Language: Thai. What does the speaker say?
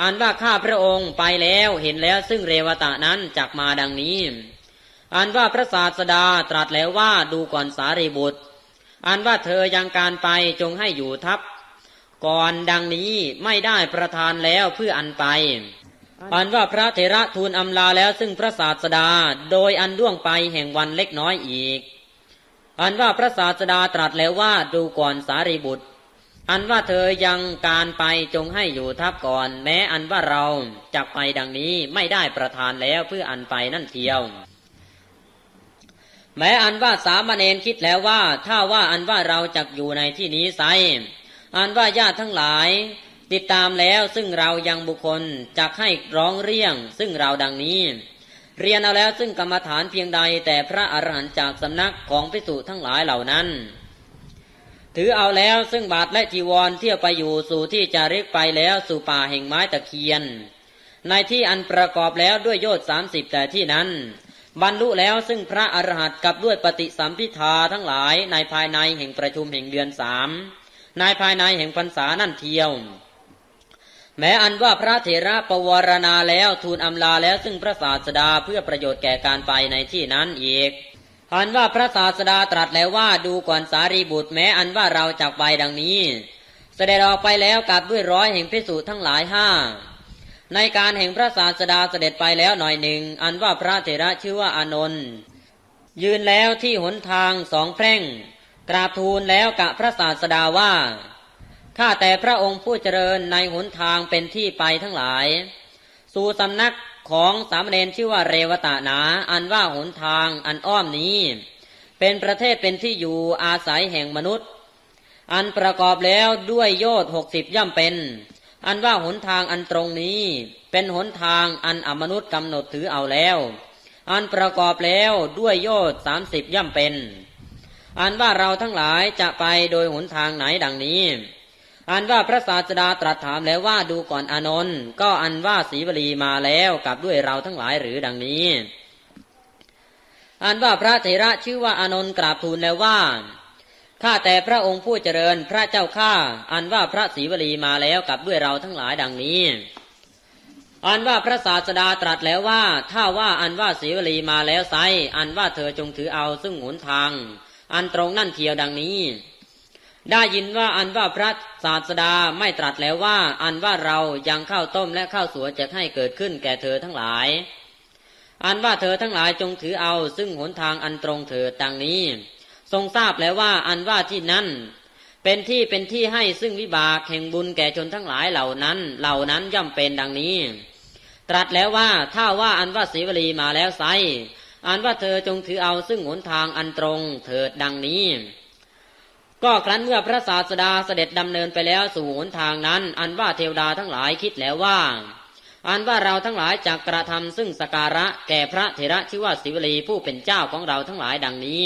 อันว่าข้าพระองค์ไปแล้วเห็นแล้วซึ่งเรวตะนั้นจักมาดังนี้ อันว่าพระศาสดาตรัสแล้วว่าดูก่อนสารีบุตร อันว่าเธอยังการไปจงให้อยู่ทับ ก่อนดังนี้ไม่ได้ประทานแล้วเพื่ออันไป อันว่าพระเถระทูลอำลาแล้วซึ่งพระศาสดาโดยอันล่วงไปแห่งวันเล็กน้อยอีก อันว่าพระศาสดาตรัสแล้วว่าดูก่อนสารีบุตร อันว่าเธอยังการไปจงให้อยู่ทับก่อน แม้อันว่าเราจะไปดังนี้ไม่ได้ประทานแล้วเพื่ออันไปนั่นเทียว แม้อันว่าสามเณรคิดแล้วว่า ถ้าว่าอันว่าเราจะอยู่ในที่นี้ไซอันว่าญาติทั้งหลาย ติดตามแล้วซึ่งเรายังบุคคลจะให้ร้องเรียง ซึ่งเราดังนี้ เรียนเอาแล้วซึ่งกรรมฐานเพียงใดแต่พระอรหันต์จากสำนักของพิสุทั้งหลายเหล่านั้น ถือเอาแล้วซึ่งบาทและจีวรเที่ยวไปอยู่สู่ที่จะรียกไปแล้วสู่ป่าแห่งไม้ตะเคียน ในที่อันประกอบแล้วด้วยโยชสามสิบแต่ที่นั้น บรรลุแล้วซึ่งพระอรหันต์กับด้วยปฏิสัมพิทาทั้งหลายในภายในแห่งประชุมแห่งเดือนสามในภายในแห่งพรรษานั่นเทียว แม้อันว่าพระเถระปวารณาแล้วทูลอำลาแล้วซึ่งพระศาสดาเพื่อประโยชน์แก่การไปในที่นั้นอีก อันว่าพระศาสดาตรัสแล้วว่าดูก่อนสารีบุตรแม้อันว่าเราจากไปดังนี้ เสด็จออกไปแล้วกับด้วยร้อยแห่งพิสูจทั้งหลายห้าในการแห่งพระศาสดาเสด็จไปแล้วหน่อยหนึ่ง อันว่าพระเถระชื่อว่าอานนท์ยืนแล้วที่หนทางสองแพร่ง กราบทูลแล้วกับพระศาสดาว่าข้าแต่พระองค์ผู้เจริญในหนทางเป็นที่ไปทั้งหลาย สู่สำนัก ของสามเณรชื่อว่าเรวตะนา อันว่าหนทางอันอ้อมนี้ เป็นประเทศเป็นที่อยู่อาศัยแห่งมนุษย์ อันประกอบแล้วด้วยโยธหกสิบย่อมเป็น อันว่าหนทางอันตรงนี้ เป็นหนทางอันอมนุษย์กำหนดถือเอาแล้ว อันประกอบแล้วด้วยโยธสามสิบย่อมเป็น อันว่าเราทั้งหลายจะไปโดยหนทางไหนดังนี้ อันว่าพระศาสดาตรัสถามแล้วว่าดูก่อนอานนท์ก็อันว่าศรีวลีมาแล้วกับด้วยเราทั้งหลายหรือดังนี้ อันว่าพระเถระชื่อว่าอานนท์กราบทูลแล้วว่าข้าแต่พระองค์ผู้เจริญพระเจ้าข้าอันว่าพระศรีวลีมาแล้วกับด้วยเราทั้งหลายดังนี้ อันว่าพระศาสดาตรัสแล้วว่า ถ้าว่าอันว่าศรีวลีมาแล้วไซอันว่าเธอจงถือเอาซึ่งหนทาง อันตรงนั่นเทียวดังนี้ ได้ยินว่าอันว่าพระศาสดาไม่ตรัสแล้วว่า อันว่าเรายังข้าวต้มและข้าวสวยจะให้เกิดขึ้นแก่เธอทั้งหลาย อันว่าเธอทั้งหลายจงถือเอาซึ่งหนทางอันตรงเถิดดังนี้ ทรงทราบแล้วว่าอันว่าที่นั่นเป็นที่เป็นที่ให้ซึ่งวิบากแห่งบุญแก่ชนทั้งหลายเหล่านั้น เหล่านั้นย่อมเป็นดังนี้ ตรัสแล้วว่าถ้าว่าอันว่าศีวลีมาแล้วไซอันว่าเธอจงถือเอาซึ่งหนทางอันตรงเถิดดังนี้ ก็ครั้นเมื่อพระศาสดาเสด็จดำเนินไปแล้วสู่หนทางนั้น อันว่าเทวดาทั้งหลายคิดแล้วว่า อันว่าเราทั้งหลายจักกระทำซึ่งสการะแก่พระเถระชื่อว่าสิวลีผู้เป็นเจ้าของเราทั้งหลายดังนี้